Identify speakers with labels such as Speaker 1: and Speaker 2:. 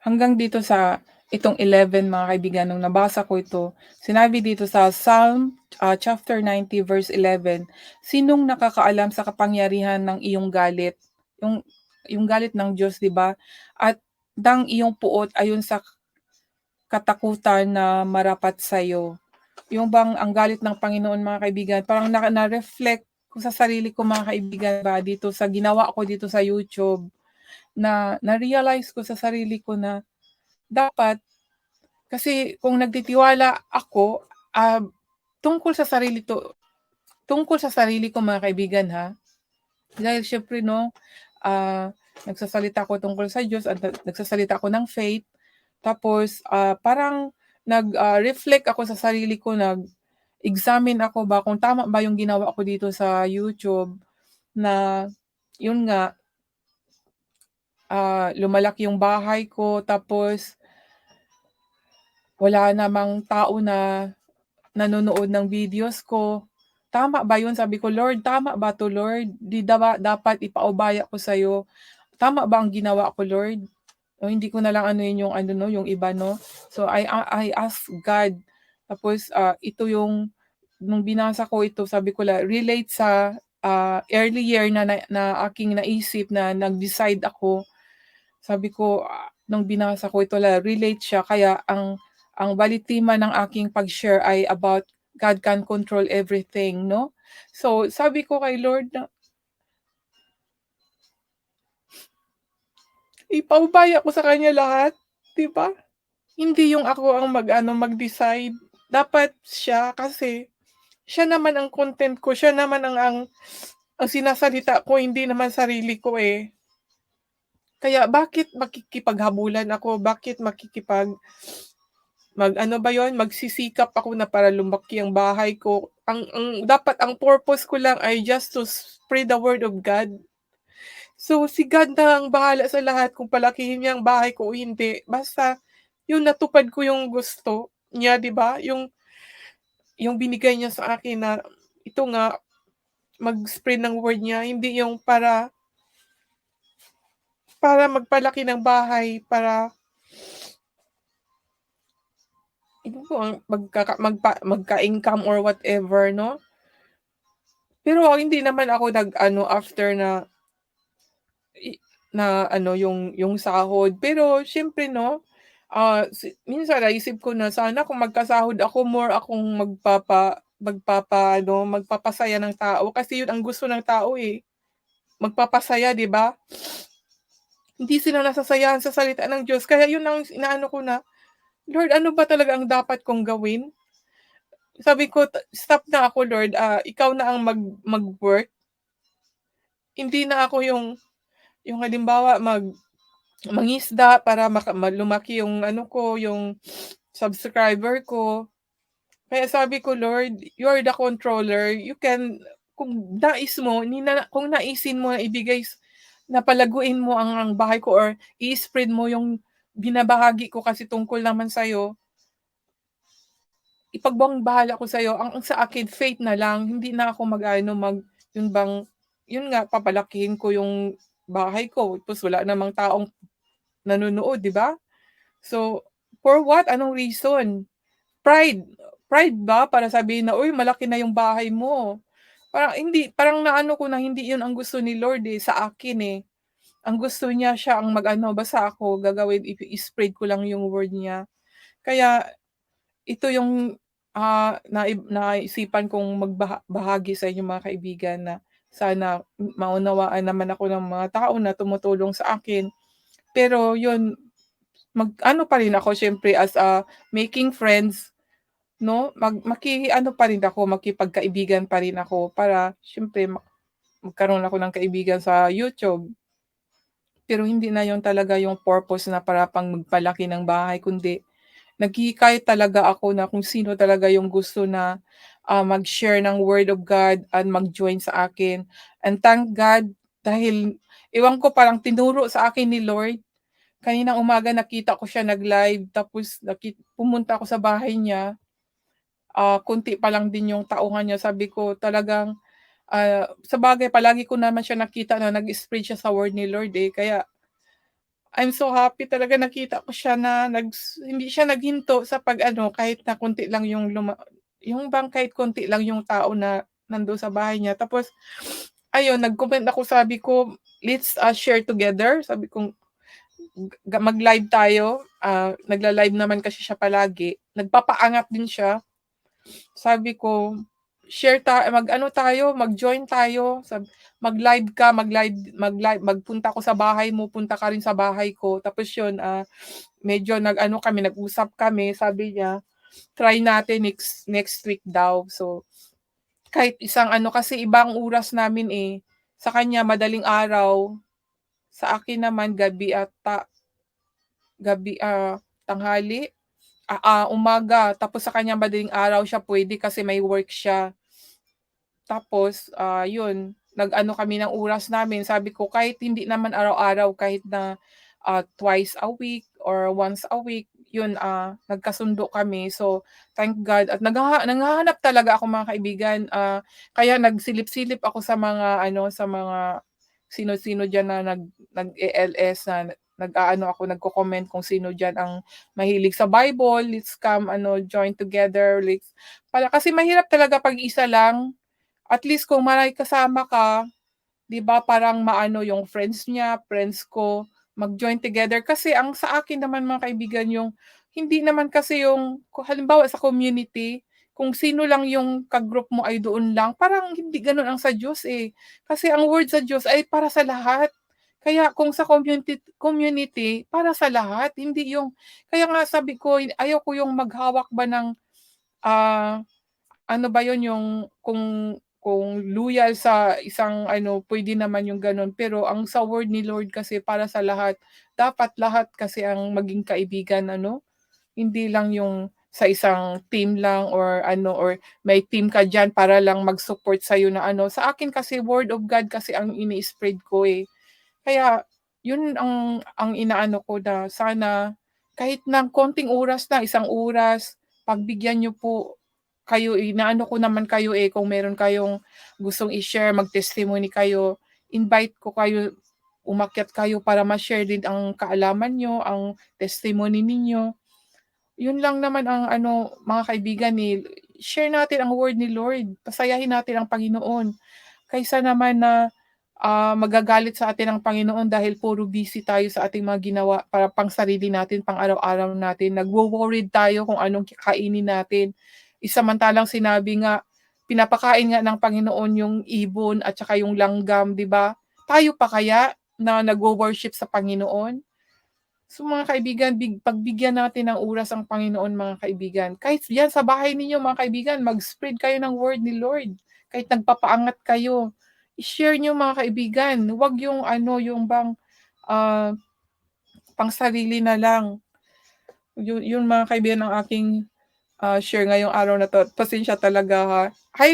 Speaker 1: Hanggang dito sa itong 11 mga kaibigan nung nabasa ko ito, sinabi dito sa Psalm, ah, chapter 90 verse 11, "Sinong nakakaalam sa kapangyarihan ng iyong galit?" Yung yung galit ng Diyos 'di ba? At ng iyong puot ayon sa katakutan na marapat sa'yo. Yung bang ang galit ng Panginoon mga kaibigan, parang na na-reflect ko sa sarili ko mga kaibigan ba dito sa ginawa ko dito sa YouTube, na na-realize ko sa sarili ko na dapat kasi kung nagtitiwala ako, ah, tungkol sa sarili 'to tungkol sa sarili ko mga kaibigan ha, dahil siyempre 'no, ah, nagsasalita ako tungkol sa Diyos at nag nagsasalita ako ng faith, tapos, ah, parang nag, ah, reflect ako sa sarili ko, nag-examine ako ba kung tama ba yung ginawa ko dito sa YouTube, na yun nga ah, lumalaki yung bahay ko tapos wala namang tao na nanonood ng videos ko. Tama ba yun? Sabi ko, "Lord, tama ba 'to Lord? 'Di ba dapat ipaubaya ko sa'yo? Tama ba ang ginawa ko Lord?" O hindi ko na lang anuhin yung ano 'no, yung iba 'no. So I I ask God, tapos, ah, ito yung nung binasa ko ito sabi ko la relate sa, ah, early year na na na aking naisip na nag-decide ako. Sabi ko, ah, nung binasa ko ito la relate siya kaya ang ang balitima ng aking pag-share ay about God can control everything 'no. So sabi ko kay Lord na ipaubaya ko sa kanya lahat, 'di ba? Hindi yung ako ang mag-ano, mag-decide, dapat siya kasi siya naman ang content ko, siya naman ang ang ang sinasalita ko hindi naman sarili ko, eh. Kaya bakit makikipaghabulan ako, bakit makikipag mag-ano ba yun, magsisikap ako na para lumaki ang bahay ko. Ang ang dapat ang purpose ko lang ay just to spread the word of God. So, si God na ang bahala sa lahat kung palakihin niya ang bahay ko o hindi, basta yung natupad ko yung gusto niya 'di ba, yung yung binigay niya sa akin na ito nga, mag-spread ng word niya, hindi yung para para magpalaki ng bahay, para Ewan ko, ah, magkaka magpa magka-income or whatever 'no. Pero hindi naman ako nag-ano after na na ano yung yung sahod, pero siyempre 'no, si minsan naisip ko na sana kung magkasahod ako more akong magpapa magpapa-ano, magpapasaya ng tao kasi yun ang gusto ng tao, eh, magpapasaya 'di ba? Hindi sila nasasayahan sa salita ng Diyos kaya yun ang inaano ko na, "Lord ano ba talaga ang dapat kong gawin?" Sabi ko, "Stop na ako Lord, ah, ikaw na ang mag mag-work." Hindi na ako yung yung halimbawa mag mangingisda para maka ma lumaki yung ano ko, yung subscriber ko. Kaya sabi ko, "Lord, you are the controller, you can kung nais mo nina kung naisin mo na ibigay s na palaguin mo ang ang bahay ko or i-spread mo yung binabahagi ko kasi tungkol naman sa'yo" "ipagbuwang-bahala ko sa'yo, ang ang sa akin faith na lang, hindi na ako mag-aano, mag yun bang yun nga papalakihin ko yung bahay ko tapos wala namang taong nanonood 'di ba? So, for what, anong reason? Pride, pride ba para sabihin na, "Uy malaki na yung bahay mo." Parang hindi parang naano ko na hindi yun ang gusto ni Lord, eh, sa akin, eh. Ang gusto niya siya ang mag-ano, basta ako gagawin i-spread ko lang yung word niya. Kaya ito yung, ah, naib naisipan kong magbaha bahagi sa inyo mga kaibigan na sana maunawaan naman ako ng mga tao na tumutulong sa akin. Pero yun, mag-ano pa rin ako siyempre as a making friends 'no, mag maki-ano pa rin ako, makipagkaibigan pa rin ako para siyempre ma magkaroon ako ng kaibigan sa YouTube. Pero hindi na yun talaga yung purpose na para pang magpalaki ng bahay kundi naghihikayat talaga ako na kung sino talaga yung gusto na, ah, mag-share ng word of God at mag-join sa akin. And thank God dahil ewan ko parang tinuro sa akin ni Lord. Kaninang umaga nakita ko siya nag-live tapos naki pumunta ako sa bahay niya. Ah, konti pa lang din yung tauhan niya, sabi ko talagang, ah, sabagay palagi ko naman siya nakita na nag-spread siya sa word ni Lord, eh, kaya I'm so happy talaga nakita ko siya na nags hindi siya naghinto sa pag-ano kahit na konti lang yung luma yung bang kahit konti lang yung tao na nandun sa bahay niya. Tapos ayun nag-comment ako sabi ko, "Let's, ah, share together." Sabi ga mag-live tayo, ah, nagla-live naman kasi siya palagi, nagpapaangat din siya. Sabi ko, "Share ta mag-ano tayo, mag-join tayo." Sab "Mag-live ka, mag-live mag-live magpunta ako sa bahay mo, punta ka rin sa bahay ko." Tapos yun, ah, medyo nag-ano kami, nag-usap kami, sabi niya, try natin next next week daw. So, kahit isang ano kasi iba ang oras namin, eh. Sa kanya madaling araw, sa akin naman gabi ata. Gabi, ah, tanghali, ah, umaga tapos sa kanya madaling araw siya puwede kasi may work siya. Tapos, ah, yun, nag-ano kami ng oras namin, sabi ko kahit hindi naman araw-araw, kahit na, ah, twice a week or once a week, yun, ah, nagkasundo kami. So, thank God at naghaha naghahanap talaga ako mga kaibigan, ah, kaya nagsilip-silip ako sa mga ano, sa mga sino-sino diyan na nag nag-e-LS na nag-aano ako, nagko-comment kung sino diyan ang mahilig sa Bible, let's come ano, join together, let's para kasi mahirap talaga 'pag isa lang. At least kung may kasama ka, 'di ba, parang maano yung friends niya, friends ko, mag-join together. Kasi ang sa akin naman mga kaibigan yung hindi naman kasi yung halimbawa sa community, kung sino lang yung ka-group mo ay doon lang, parang hindi gano'n ang sa Diyos, eh. Kasi ang word sa Diyos ay para sa lahat. Kaya kung sa community community, para sa lahat, hindi yung kaya nga sabi ko ayaw ko yung maghawak ba ng, ah, ano ba yun, yung kung kung loyal sa isang ano, puwede naman yung gano'n. Pero ang sa word ni Lord kasi para sa lahat. Dapat lahat kasi ang maging kaibigan ano, hindi lang yung sa isang team lang or ano, or may team ka diyan para lang mag-support sa'yo na ano. Sa akin kasi word of God kasi ang ini-spread ko, eh. Kaya yun ang ang inaano ko na sana kahit ng konting oras na, isang oras, pagbigyan niyo po kayo inaano ko naman kayo, eh, kung meron kayong gustong i-share, mag-testimony kayo, invite ko kayo, umakyat kayo para ma-share din ang kaalaman niyo, ang testimony ninyo. Yun lang naman ang ano, mga kaibigan, eh, share natin ang word ni Lord, pasayahin natin ang Panginoon. Kaysa naman na, ah, magagalit sa atin ang Panginoon dahil puro busy tayo sa ating mga ginawa para pang-sarili natin, pang-araw-araw natin, nagwo-worried tayo kung anong kakainin natin. Eh, samantalang sinabi nga, pinapakain nga ng Panginoon yung ibon at saka yung langgam, 'di ba? Tayo pa kaya na nagwo-worship sa Panginoon? So mga kaibigan, big pagbigyan natin ng oras ang Panginoon mga kaibigan. Kahit diyan sa bahay ninyo mga kaibigan, mag-spread kayo ng word ni Lord. Kahit nagpapaangat kayo, i-share niyo mga kaibigan. Huwag yung ano, yung bang, ah, pang-sarili na lang. Yun yun mga kaibigan ang aking, ah, share ngayong araw na 'to. Pasensya talaga ha. Hi